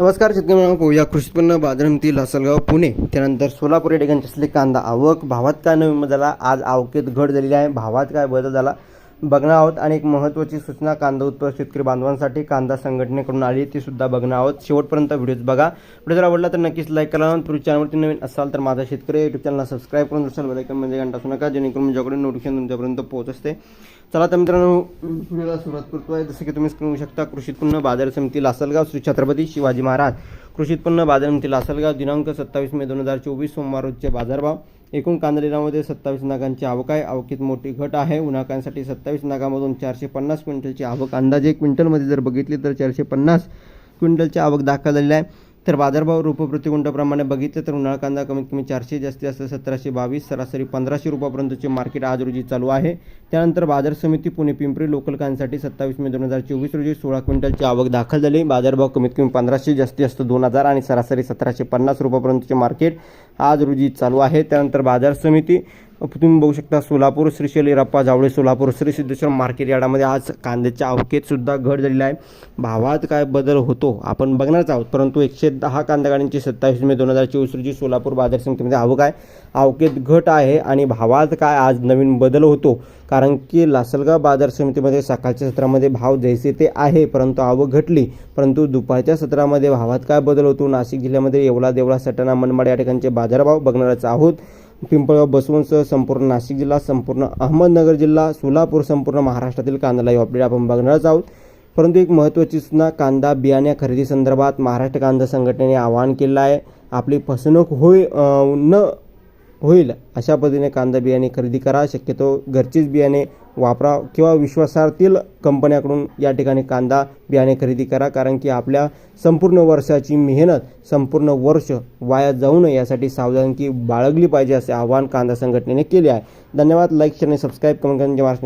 नमस्कार शेतकरी मित्रांनो पोया कृषी उत्पन्न बाजारमती लासलगाव पुणे. त्यानंतर सोलापूर या ठिकाणी असलेले कांदा आवक भावात काय नवीन झाला? आज आवकेत घट झालेली आहे. भावात काय बदल झाला? बघणार आहोत आणि एक महत्त्वाची सूचना कांदा उत्पादक शेतकरी बांधवांसाठी कांदा संघटनेकडून आली ती सुद्धा बघणार आहोत शेवटपर्यंत व्हिडिओ बघा. व्हिडिओ जर आवडला तर नक्कीच लाईक करा. तुम्ही चॅनलवरती नवीन असाल तर माझा शेतकरी युट्यूब चॅनलला सबस्क्राईब करून दुसऱ्या बेलायकन म्हणजे घंटा असू नका जेणेकरून माझ्याकडे नोटिफिकेशन तुमच्यापर्यंत पोहोच असते. चला तर मित्रांनो व्हिडिओला सुरुवात करतो आहे जसं की तुम्ही स्क्रीन शकता कृषी उत्पन्न बाजार समिती लासलगाव श्री छत्रपती शिवाजी महाराज. कृषी उत्पन्न बाजार समिती लासलगाव दिनांक सत्तावीस मे दोन हजार चोवीस सोमवार रोजचे बाजारभाव. एकूण कांदा सत्तावीस नागांची आवक आहे. आवकीत मोठी घट आहे. उन्हाकांसाठी सत्तावीस नागामधून चारशे पन्नास क्विंटलची आवक. अंदाजे क्विंटलमध्ये जर बघितली तर चारशे पन्नास क्विंटलची आवक दाखल झालेली आहे. तर बाजारभाव रुपये प्रति बघितलं तर उन्हाळा कांदा कमीत कमी चारशे जास्तीत जास्त सतराशे बावीस सरासरी पंधराशे रुपयापर्यंतचे मार्केट आज रोजी चालू आहे. त्यानंतर बाजार समिती पुणे पिंपरी लोकल कांद्यासाठी सत्तावीस मे दोन हजार चोवीस रोजी सोळा क्विंटलची आवक दाखल झाली. बाजारभाव कमीत कमी पंधराशे जास्तीत जास्त दोन हजार आणि सरासरी सतराशे पन्नास रुपयापर्यंतचे मार्केट आज रोजी चालू आहे. त्यानंतर बाजार समिती तुम्ही बघू शकता सोलापूर श्रीशैल शैलीरप्पा जावळे सोलापूर श्री सिद्धेश्वर मार्केट यार्डामध्ये आज कांद्याच्या अवकेतसुद्धा घट झालेली आहे. भावात काय बदल होतो आपण बघणारच आहोत परंतु एकशे दहा कांदा गाड्यांची सत्तावीस मे दोन हजार चोवीस रोजी सोलापूर बाजार समितीमध्ये आवक आहे. आवकेत घट आहे आणि भावात काय आज नवीन बदल होतो कारण की लासलगाव बाजार समितीमध्ये सकाळच्या सत्रामध्ये भाव जैसे ते आहे परंतु आवक घटली. परंतु दुपारच्या सत्रामध्ये भावात काय बदल होतो नाशिक जिल्ह्यामध्ये येवला देवळा सटाणा मनमाड या ठिकाणचे बाजारभाव बघणारच आहोत. पिंपळगाव बसवंतसह संपूर्ण नाशिक जिल्हा संपूर्ण अहमदनगर जिल्हा सोलापूर संपूर्ण महाराष्ट्रातील कांदा लाईव्ह अपडेट आपण बघणारच आहोत. परंतु एक महत्त्वाची सूचना कांदा बियाणे खरेदी संदर्भात महाराष्ट्र कांदा संघटनेने आवाहन केलं आहे. आपली फसवणूक होई न होईल अशा पद्धतीने कांदा बियाणे खरेदी करा. शक्यतो घरचीच बियाणे वापरा किंवा विश्वासार्थील कंपन्याकडून या ठिकाणी कांदा बियाणे खरेदी करा कारण की आपल्या संपूर्ण वर्षाची मेहनत संपूर्ण वर्ष वाया जाऊ नये यासाठी सावधानकी बाळगली पाहिजे असे आवाहन कांदा संघटनेने केले आहे. धन्यवाद. लाईक शेअर आणि सबस्क्राईब कमेंट करून महाराष्ट्र.